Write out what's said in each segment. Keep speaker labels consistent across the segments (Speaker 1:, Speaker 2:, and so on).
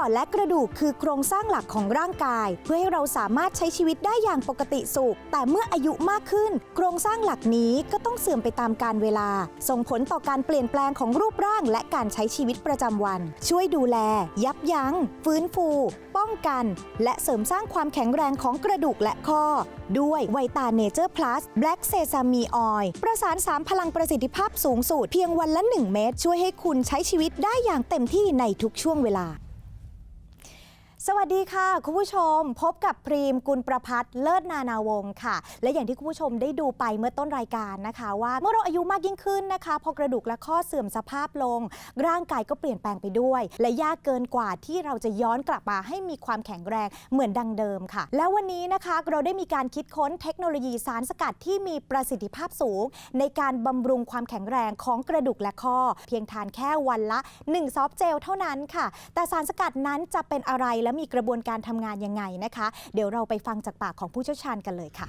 Speaker 1: อและกระดูกคือโครงสร้างหลักของร่างกาย เพื่อให้เราสามารถใช้ชีวิตได้อย่างปกติสุข แต่เมื่ออายุมากขึ้น โครงสร้างหลักนี้ก็ต้องเสื่อมไปตามกาลเวลา ส่งผลต่อการเปลี่ยนแปลงของรูปร่าง และการใช้ชีวิตประจำวัน ช่วยดูแล ยับยัง้ง ฟื้นฟู ป้องกัน และเสริมสร้างความแข็งแรงของกระดูกและข้อ ด้วยไวตาเนเจอร์พลัสแบล็กเซซามีออยประสาน3พลังประสิทธิภาพสูงสุดเพียงวันละ 1 เม็ดช่วยให้คุณใช้ชีวิตได้อย่างเต็มที่ในทุกช่วงเวลา สวัสดีค่ะ คุณผู้ชมพบกับพรีมกุลประพัฒน์เลิศนานาวงศ์ค่ะ และอย่างที่คุณผู้ชมได้ดูไปเมื่อต้นรายการนะคะ ว่าเมื่อเราอายุมากยิ่งขึ้นนะคะ พอกระดูกและข้อเสื่อมสภาพลง ร่างกายก็เปลี่ยนแปลงไปด้วย และยากเกินกว่าที่เราจะย้อนกลับมาให้มีความแข็งแรงเหมือนดังเดิมค่ะ แล้ววันนี้นะคะเราได้มีการคิดค้นเทคโนโลยีสารสกัดที่มีประสิทธิภาพสูง ในการบำรุงความแข็งแรงของกระดูกและข้อ เพียงทานแค่วันละ1ซอฟต์เจลเท่านั้นค่ะ แต่สารสกัดนั้นจะเป็นอะไรและมีกระบวนการทำงานยังไงนะคะ เดี๋ยวเราไปฟังจากปากของผู้เชี่ยวชาญกันเลยค่ะ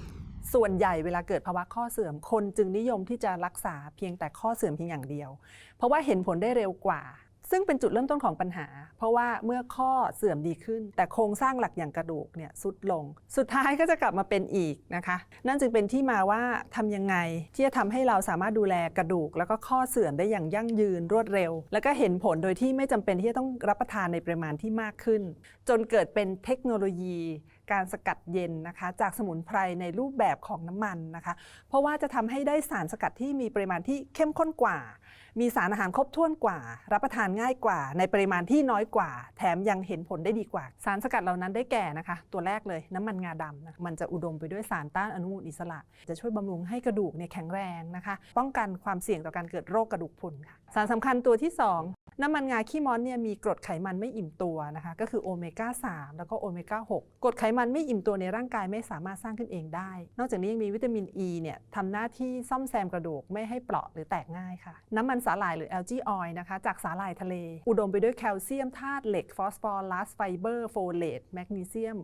Speaker 2: ส่วนใหญ่เวลาเกิดภาวะข้อเสื่อมคนจึงนิยมที่จะรักษาเพียงแต่ข้อเสื่อมเพียงอย่างเดียว เพราะว่าเห็นผลได้เร็วกว่า ซึ่งเป็นจุดเริ่มต้นของปัญหา เพราะว่าเมื่อข้อเสื่อมดีขึ้น แต่โครงสร้างหลักอย่างกระดูกเนี่ยสุดลง สุดท้ายก็จะกลับมาเป็นอีกนะคะ นั่นจึงเป็นที่มาว่าทำยังไงที่จะทำให้เราสามารถดูแลกระดูก แล้วก็ข้อเสื่อมได้อย่างยั่งยืนรวดเร็ว แล้วก็เห็นผลโดยที่ไม่จำเป็นที่จะต้องรับประทานในปริมาณที่มากขึ้น จนเกิดเป็นเทคโนโลยี การสกัดเย็นนะคะ จากสมุนไพรในรูปแบบของน้ำมันนะคะ เพราะว่าจะทำให้ได้สารสกัดที่มีปริมาณที่เข้มข้นกว่า มีสารอาหารครบถ้วนกว่า รับประทานง่ายกว่า ในปริมาณที่น้อยกว่า แถมยังเห็นผลได้ดีกว่า สารสกัดเหล่านั้นได้แก่นะคะ ตัวแรกเลยน้ำมันงาดำนะมันจะอุดมไปด้วยสารต้านอนุมูลอิสระ จะช่วยบำรุงให้กระดูกเนี่ยแข็งแรงนะคะ ป้องกันความเสี่ยงต่อการเกิดโรคกระดูกพรุนค่ะสารสำคัญตัวที่ 2น้ำมันงาขี้ม้อนเนี่ยมีกรดไขมันไม่อิ่มตัวนะคะ ก็คือโอเมก้า3แล้วก็โอเมก้า6กรดไขมันันไม่อิ่มตัวในร่างกายไม่สามารถสร้างขึ้นเองได้ นอกจากนี้ยังมีวิตามินอ e ีเนี่ยทำหน้าที่ซ่อมแซมกระดูกไม่ให้เปราะหรือแตกง่ายค่ะ น้ำมันสาหร่ายหรือ algae oil นะคะ จากสาหร่ายทะเล อุดมไปด้วยแคลเซียมธาตุเหล็กฟอสฟอรัสไฟเบอร์โฟเลตแมกนีเซียม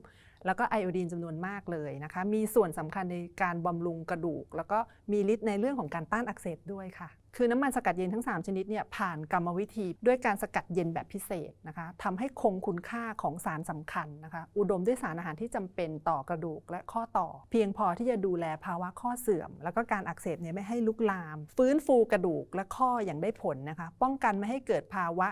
Speaker 2: แล้วก็ไอโอดีนจำนวนมากเลยนะคะ มีส่วนสำคัญในการบำรุงกระดูก แล้วก็มีฤทธิ์ในเรื่องของการต้านอักเสบด้วยค่ะ คือน้ำมันสกัดเย็นทั้ง 3 ชนิดเนี่ยผ่านกรรมวิธีด้วยการสกัดเย็นแบบพิเศษนะคะทำให้คงคุณค่าของสารสำคัญนะคะ อุดมด้วยสารอาหารที่จำเป็นต่อกระดูกและข้อต่อ เพียงพอที่จะดูแลภาวะข้อเสื่อม แล้วก็การอักเสบเนี่ยไม่ให้ลุกลาม ฟื้นฟูกระดูกและข้ออย่างได้ผลนะคะ ป้องกันไม่ให้เกิดภาวะ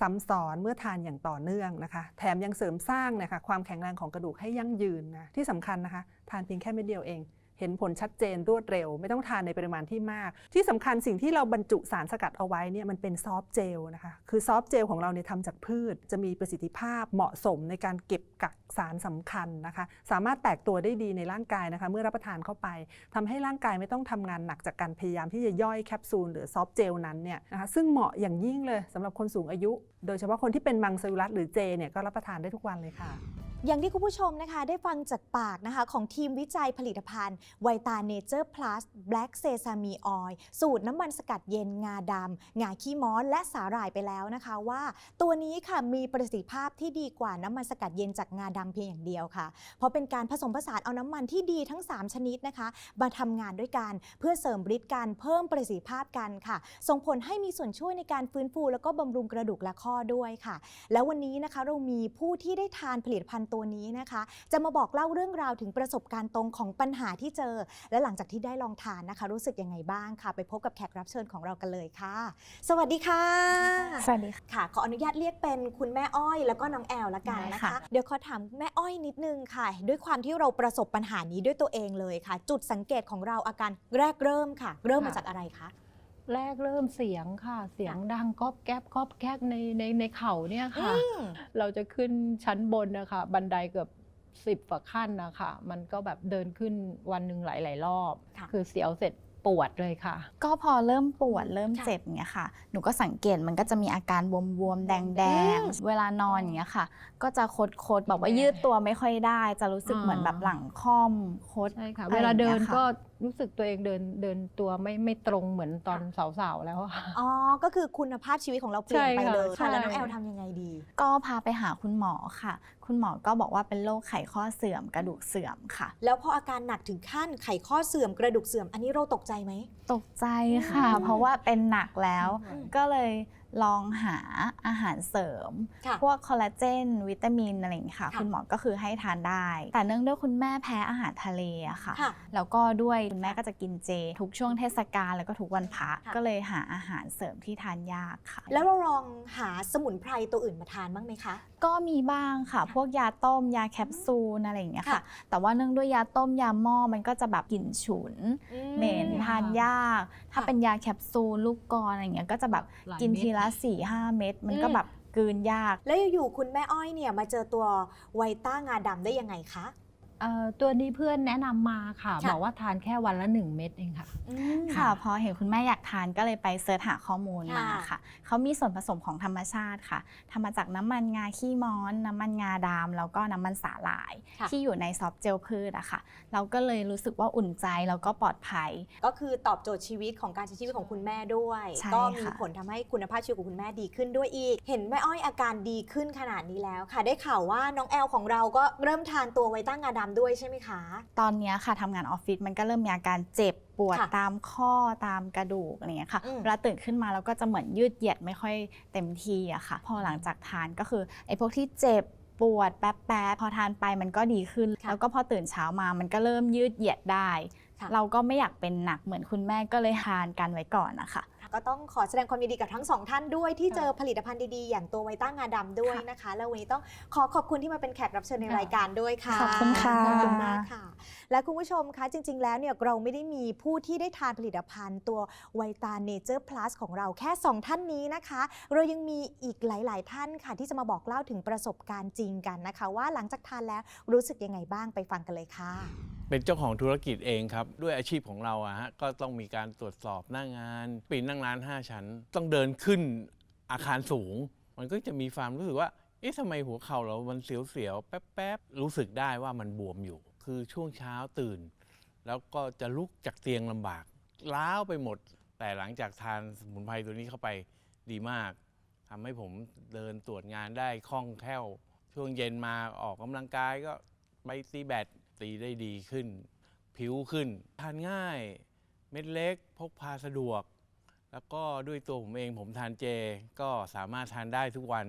Speaker 2: ซ้ำซ้อนเมื่อทานอย่างต่อเนื่องนะคะ แถมยังเสริมสร้างนะคะความแข็งแรงของกระดูกให้ยั่งยืนนะที่สำคัญนะคะ ทานเพียงแค่เม็ดเดียวเอง เห็นผลชัดเจนรวดเร็ว ไม่ต้องทานในปริมาณที่มาก ที่สำคัญสิ่งที่เราบรรจุสารสกัดเอาไว้เนี่ยมันเป็นซอฟเจลนะคะคือซอฟเจลของเราเนี่ยทำจากพืช จะมีประสิทธิภาพเหมาะสมในการเก็บกักสารสำคัญนะคะ สามารถแตกตัวได้ดีในร่างกายนะคะ เมื่อรับประทานเข้าไปทำให้ร่างกายไม่ต้องทำงานหนักจากการพยายามที่จะย่อยแคปซูลหรือซอฟเจลนั้นเนี่ยนะคะซึ่งเหมาะอย่างยิ่งเลยสำหรับคนสูงอายุ โดยเฉพาะคนที่เป็นมังสวิรัตหรือเจเนี่ยก็รับประทานได้ทุกวันเลยค่ะ
Speaker 1: อย่างที่คุณผู้ชมนะคะได้ฟังจากปากนะคะของทีมวิจัยผลิตภัณฑ์ไวตาเนเจอร์พลัสแบล็กเซซามีออยสูตรน้ำมันสกัดเย็นงาดำงาขี้ม้อนและสาหร่ายไปแล้วนะคะว่า ตัวนี้ค่ะมีประสิทธิภาพที่ดีกว่าน้ำมันสกัดเย็นจากงาดำเพียงอย่างเดียวค่ะ เพราะเป็นการผสมผสานเอาน้ำมันที่ดีทั้ง 3 ชนิดนะคะมาทำงานด้วยกันเพื่อเสริมฤทธิ์การเพิ่มประสิทธิภาพกันค่ะ ส่งผลให้มีส่วนช่วยในการฟื้นฟู แล้วก็บำรุงกระดูกและข้อด้วยค่ะ แล้ววันนี้นะคะเรามีผู้ที่ได้ทานผลิตภัณฑ์ตัวนี้นะคะ จะมาบอกเล่าเรื่องราวถึงประสบการณ์ตรงของปัญหาที่เจอ และหลังจากที่ได้ลองทานนะคะ รู้สึกยังไงบ้างค่ะ ไปพบกับแขกรับเชิญของเรากันเลยค่ะ สวัสดีค่ะ
Speaker 3: สวัสดีค่ะ
Speaker 1: ค่ะ ขออนุญาตเรียกเป็นคุณแม่อ้อยแล้วก็น้องแอลละกันนะ
Speaker 3: ได้
Speaker 1: คะ
Speaker 3: ค่ะ
Speaker 1: เดี๋ยวขอถามแม่อ้อยนิดนึงค่ะ ด้วยความที่เราประสบปัญหานี้ด้วยตัวเองเลยค่ะ จุดสังเกตของเราอาการแรกเริ่มค่ะ เริ่มมา
Speaker 3: ค่ะ
Speaker 1: จากอะไรคะ
Speaker 4: แรกเริ่มเสียงค่ะ เสียงดังก๊อบแก๊บก๊อบแก๊บในในในเข่าเนี่ยค่ะ
Speaker 1: อืม
Speaker 4: เราจะขึ้นชั้นบนนะคะ บันไดเกือบสิบกว่าขั้นนะคะ มันก็แบบเดินขึ้นวันหนึ่งหลาย ๆ รอบ
Speaker 1: ค่ะ
Speaker 4: คือเสียวเสร็จ ปวดเลยค่ะ
Speaker 3: ก็พอเริ่มปวดเริ่ม
Speaker 1: ค่ะ
Speaker 3: เจ็บอย่างเงี้ยค่ะ หนูก็สังเกตมันก็จะมีอาการบวมๆแด
Speaker 1: อื
Speaker 3: ง
Speaker 1: ม
Speaker 3: ๆเวลานอนอย่างเงี้ยค่ะ ก็จะคดๆแบบว่ายืดตัวไม่ค่อยได้ จะรู้สึก
Speaker 4: อ่า
Speaker 3: เหมือนแบบหลังค่อมคด
Speaker 4: ใช่ค่ะ
Speaker 3: อะไร
Speaker 4: เวลาเดิน
Speaker 3: อย่างเงี้ยค่ะ
Speaker 4: ก็รู้สึกตัวเองเดินเดินตัวไม่ไม่ตรงเหมือนตอนสาวๆแล้วอะค่ะ
Speaker 1: อ๋อ ก็คือคุณภาพชีวิตของเราเปลี่ยนไป
Speaker 4: ใช่ค่ะ
Speaker 1: เลยค่ะแล้วน้อง
Speaker 4: ใช่
Speaker 1: แอลทำยังไงดี
Speaker 3: ก็พาไปหาคุณหมอค่ะ คุณหมอก็บอกว่าเป็นโรคไขข้อเสื่อมกระดูกเสื่อมค่ะ
Speaker 1: แล้วพออาการหนักถึงขั้นไขข้อเสื่อมกระดูกเสื่อม อันนี้เราตกใจไหม
Speaker 3: ตกใจค่ะ
Speaker 1: อืม
Speaker 3: เพราะว่าเป็นหนักแล้ว
Speaker 1: อืม
Speaker 3: ก็เลย ลองหาอาหารเสริม
Speaker 1: ค่ะ
Speaker 3: พวกคอลลาเจน วิตามินอะไรอย่างเงี้ยค่ะ
Speaker 1: ค่ะ
Speaker 3: คุณหมอก็คือให้ทานได้ แต่เนื่องด้วยคุณแม่แพ้อาหารทะเลอะค่ะ
Speaker 1: ค่ะ
Speaker 3: แล้วก็ด้วยคุณแม่ก็จะกินเจ ทุกช่วงเทศกาลแล้วก็ทุกวันพระ
Speaker 1: ค่ะ
Speaker 3: ก็เลยหาอาหารเสริมที่ทานยากค่ะ
Speaker 1: แล้วเราลองหาสมุนไพรตัวอื่นมาทานบ้างไหมคะ
Speaker 3: ก็มีบ้างค่ะ พวกยาต้มยาแคปซูลอะไรอย่างเงี้ย
Speaker 1: ค่ะ
Speaker 3: ค่ะแต่ว่าเนื่องด้วยยาต้มยาหม้อมันก็จะแบบกลิ่นฉุนเหม็นทานยาก ถ้า
Speaker 1: ค่ะ
Speaker 3: เป็นยาแคปซูลลูกกรอนอะไรอย่างเงี้ยก็จะแบบ
Speaker 4: หลาย
Speaker 3: กิน
Speaker 4: เม็ด
Speaker 3: ทีละ4ี่ห้าเม็ดมันก็
Speaker 1: อืม
Speaker 3: แบบกลืนยาก
Speaker 1: แล้วอยู่ๆคุณแม่อ้อยเนี่ยมาเจอตัวไวต้างาดำได้ยังไงคะ
Speaker 4: เอ่อตัวนี้เพื่อนแนะนำมาค่ะ
Speaker 1: ค่ะ
Speaker 4: บอกว่าทานแค่วันละ 1 เม็ดเองค่ะ
Speaker 1: อืม
Speaker 3: ค่ะ พอเห็นคุณแม่อยากทานก็เลยไปเสิร์ชหาข้อมูลมา
Speaker 1: ค่ะ
Speaker 3: ค่ะ เขามีส่วนผสมของธรรมชาติค่ะทำมาจากน้ำมันงาขี้ม้อน น้ำมันงาดำแล้วก็น้ำมันสาหร่าย
Speaker 1: ค่ะ
Speaker 3: ที่อยู่ในซอฟต์เจลพืชอะค่ะ เราก็เลยรู้สึกว่าอุ่นใจแล้วก็ปลอดภัย
Speaker 1: ก็คือตอบโจทย์ชีวิตของการใช้ชีวิตของคุณแม่ด้วย
Speaker 3: ใช่
Speaker 1: ก็มี
Speaker 3: ค่ะ
Speaker 1: ผลทำให้คุณภาพชีวิตของคุณแม่ดีขึ้นด้วยอีก เห็นแม่อ้อยอาการดีขึ้นขนาดนี้แล้วค่ะ ได้ข่าวว่าน้องแอลของเราก็เริ่มทานตัวไวต้างาดำด้วยใช่ไหมคะ
Speaker 3: ตอนเนี้ยค่ะทำงานออฟฟิศมันก็เริ่มมีอาการเจ็บปวด
Speaker 1: ค่ะ
Speaker 3: ตามข้อตามกระดูกอะไรอย่างเงี้ยค่ะ
Speaker 1: อืม
Speaker 3: เวลาตื่นขึ้นมาแล้วก็จะเหมือนยืดเหยียดไม่ค่อยเต็มที่อะค่ะ พอหลังจากทานก็คือไอ้พวกที่เจ็บปวดแป๊บๆพอทานไปมันก็ดีขึ้น
Speaker 1: ค่ะ
Speaker 3: แล้วก็พอตื่นเช้ามามันก็เริ่มยืดเหยียดได้
Speaker 1: ค่ะ
Speaker 3: เราก็ไม่อยากเป็นหนักเหมือนคุณแม่ก็เลยทานกันไว้ก่อนนะคะ
Speaker 1: ก็ต้องขอแสดงความยินดีกับทั้งสองท่านด้วยที่เจอผลิตภัณฑ์ดีๆ อย่างตัวไวต้างาดำด้วยนะคะ แล้ววันนี้ต้องขอขอบคุณที่มาเป็นแขกรับเชิญใน
Speaker 4: ค่ะ
Speaker 1: รายการด้วยค่ะ
Speaker 3: ขอบคุณค่ะ
Speaker 1: ขอบคุณมากค่ะ และคุณผู้ชมคะจริง ๆ แล้วเนี่ยเราไม่ได้มีผู้ที่ได้ทานผลิตภัณฑ์ตัวไวตาเนเจอร์พลัสของเราแค่ 2 ท่านนี้นะคะ เรายังมีอีกหลาย ๆ ท่านค่ะ ที่จะมาบอกเล่าถึงประสบการณ์จริงกันนะคะ ว่าหลังจากทานแล้วรู้สึกยังไงบ้างไปฟังกันเลยค่ะ
Speaker 5: เป็นเจ้าของธุรกิจเองครับ ด้วยอาชีพของเราอะฮะก็ต้องมีการตรวจสอบหน้างานปีนนั่งร้าน 5 ชั้น ต้องเดินขึ้นอาคารสูง มันก็จะมีความรู้สึกว่าเอ๊ะทำไมหัวเข่าเรามันเสียวๆแป๊บๆรู้สึกได้ว่ามันบวมอยู่ คือช่วงเช้าตื่น แล้วก็จะลุกจากเตียงลำบากล้าวไปหมด แต่หลังจากทานสมุนไพรตัวนี้เข้าไปดีมากทำให้ผมเดินตรวจงานได้คล่องแคล่ว ช่วงเย็นมาออกกำลังกายก็ไปตีแบด ตีได้ดีขึ้น ผิวขึ้น ทานง่ายเม็ดเล็กพกพาสะดวก แล้วก็ด้วยตัวผมเองผมทานเจ ก็สามารถทานได้ทุกวัน